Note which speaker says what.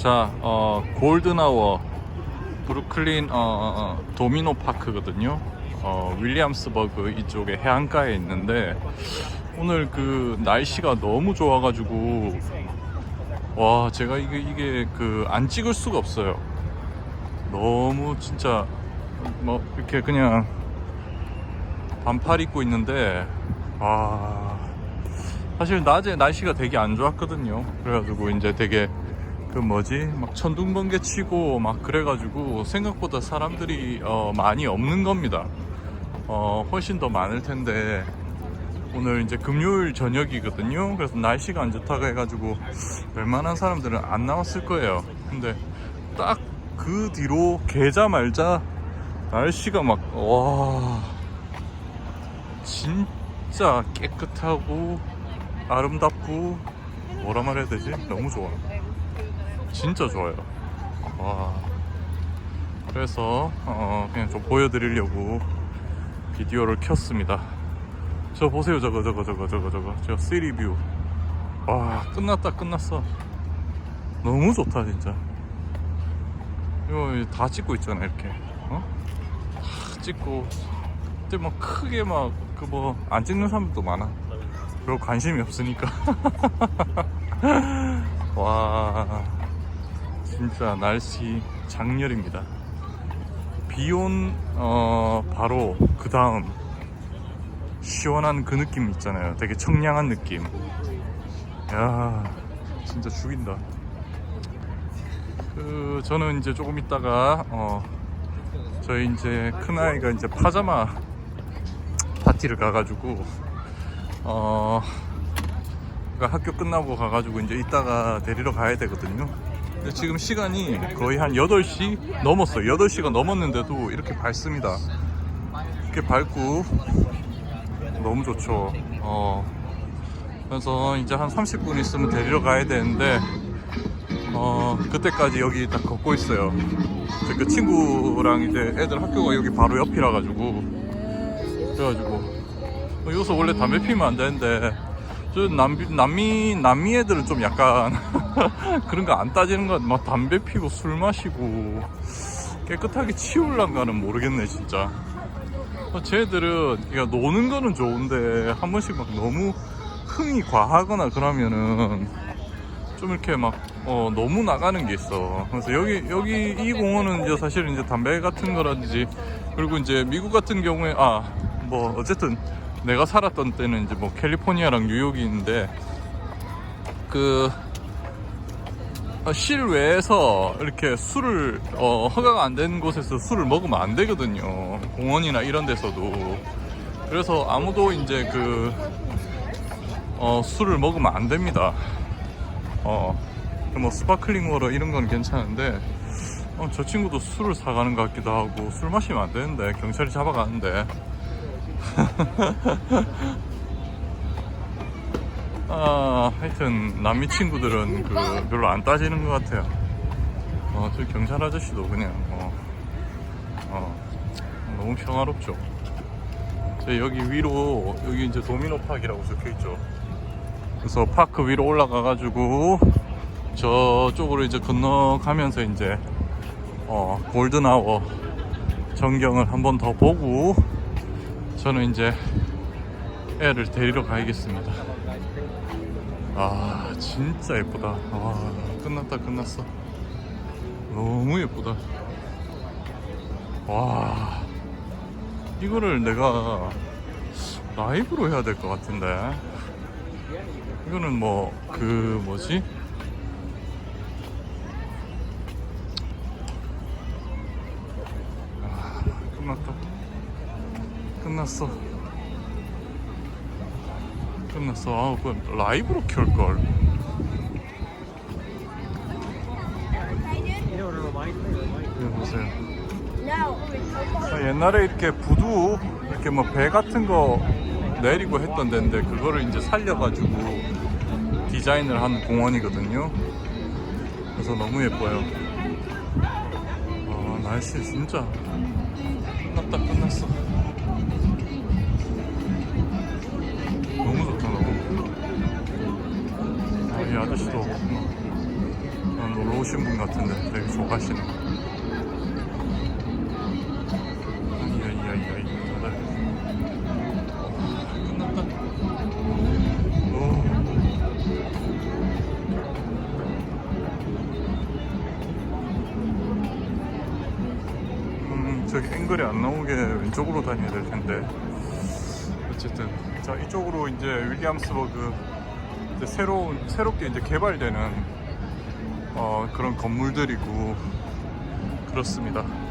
Speaker 1: 자, 어, 골든아워 브루클린 어, 어, 어, 도미노 파크거든요. 어, 윌리엄스버그 이쪽에 해안가에 있는데 오늘 그 날씨가 너무 좋아가지고 와 제가 이게 이게 그 안 찍을 수가 없어요. 너무 진짜 뭐 이렇게 그냥 반팔 입고 있는데 와 사실 낮에 날씨가 되게 안 좋았거든요. 그래가지고 이제 되게 그 뭐지 막 천둥번개 치고 막 그래가지고 생각보다 사람들이 어, 많이 없는 겁니다. 어, 훨씬 더 많을 텐데 오늘 이제 금요일 저녁이거든요. 그래서 날씨가 안 좋다고 해가지고 웬만한 사람들은 안 나왔을 거예요. 근데 딱 그 뒤로 계자 말자 날씨가 막 와 진짜 깨끗하고 아름답고 뭐라 말해야 되지? 너무 좋아. 진짜 좋아요. 와. 그래서 어, 그냥 좀 보여드리려고 비디오를 켰습니다. 저 보세요 저거 저거 저거 저거 저거 저 시리뷰. 와 끝났다 끝났어. 너무 좋다 진짜. 이거 다 찍고 있잖아 이렇게. 어? 다 찍고. 근데 막 크게 막 그 뭐 안 찍는 사람들도 많아. 별 관심이 없으니까. 와. 진짜 날씨 장렬입니다. 비온 어 바로 그 다음 시원한 그 느낌 있잖아요. 되게 청량한 느낌. 야 진짜 죽인다. 그 저는 이제 조금 있다가 어 저희 이제 큰 아이가 이제 파자마 파티를 가가지고 어 그러니까 학교 끝나고 가가지고 이제 이따가 데리러 가야 되거든요. 근데 지금 시간이 거의 한 8시 넘었어요. 8시가 넘었는데도 이렇게 밝습니다. 이렇게 밝고 너무 좋죠. 어. 그래서 이제 한 30분 있으면 데리러 가야 되는데 어, 그때까지 여기 딱 걷고 있어요. 저그 친구랑 이제 애들 학교가 여기 바로 옆이라 가지고 그래가지고 어, 여기서 원래 담배 피면 안 되는데 저 남미 남미 남미 애들은 좀 약간 그런 거 안 따지는 거 막 담배 피고 술 마시고 깨끗하게 치울란가는 모르겠네 진짜. 어, 쟤들은 그러니까 노는 거는 좋은데 한 번씩 막 너무 흥이 과하거나 그러면은 좀 이렇게 막 어, 너무 나가는 게 있어. 그래서 여기 여기 이 공원은 이제 사실은 이제 담배 같은 거라든지 그리고 이제 미국 같은 경우에 아 뭐 어쨌든 내가 살았던 때는 이제 뭐 캘리포니아랑 뉴욕이 있는데 그 어, 실외에서 이렇게 술을 어, 허가가 안 되는 곳에서 술을 먹으면 안 되거든요. 공원이나 이런 데서도. 그래서 아무도 이제 그 어, 술을 먹으면 안 됩니다. 어, 뭐 스파클링 워터 이런 건 괜찮은데 어, 저 친구도 술을 사가는 것 같기도 하고 술 마시면 안 되는데 경찰이 잡아가는데 아, 하여튼 남미 친구들은 그 별로 안 따지는 것 같아요. 어, 저 경찰 아저씨도 그냥 어, 어, 너무 평화롭죠. 저 여기 위로 여기 이제 도미노 파크라고 적혀 있죠. 그래서 파크 위로 올라가 가지고 저쪽으로 이제 건너가면서 이제 어, 골든아워 전경을 한 번 더 보고 저는 이제 애를 데리러 가야겠습니다. 아 진짜 예쁘다. 와 끝났다 끝났어. 너무 예쁘다. 와 이거를 내가 라이브로 해야 될 것 같은데. 이거는 뭐 그 뭐지? 아, 끝났다. 끝났어. 끝났어. 아, 그 라이브로 켤 걸. 이거 보세요. 아, 옛날에 이렇게 부두 이렇게 뭐 배 같은 거 내리고 했던 데인데 그거를 이제 살려가지고 디자인을 한 공원이거든요. 그래서 너무 예뻐요. 아, 날씨 진짜 끝났다 끝났어. 오신 분 같은데 되게. 아이야이야이야 끝났다. 오. 음, 저기 앵글이 안 나오게 왼쪽으로 다녀야 될 텐데. 어쨌든 자 이쪽으로 이제 윌리엄스버그 이제 새로운 새롭게 이제 개발되는 어, 그런 건물들이고 그렇습니다.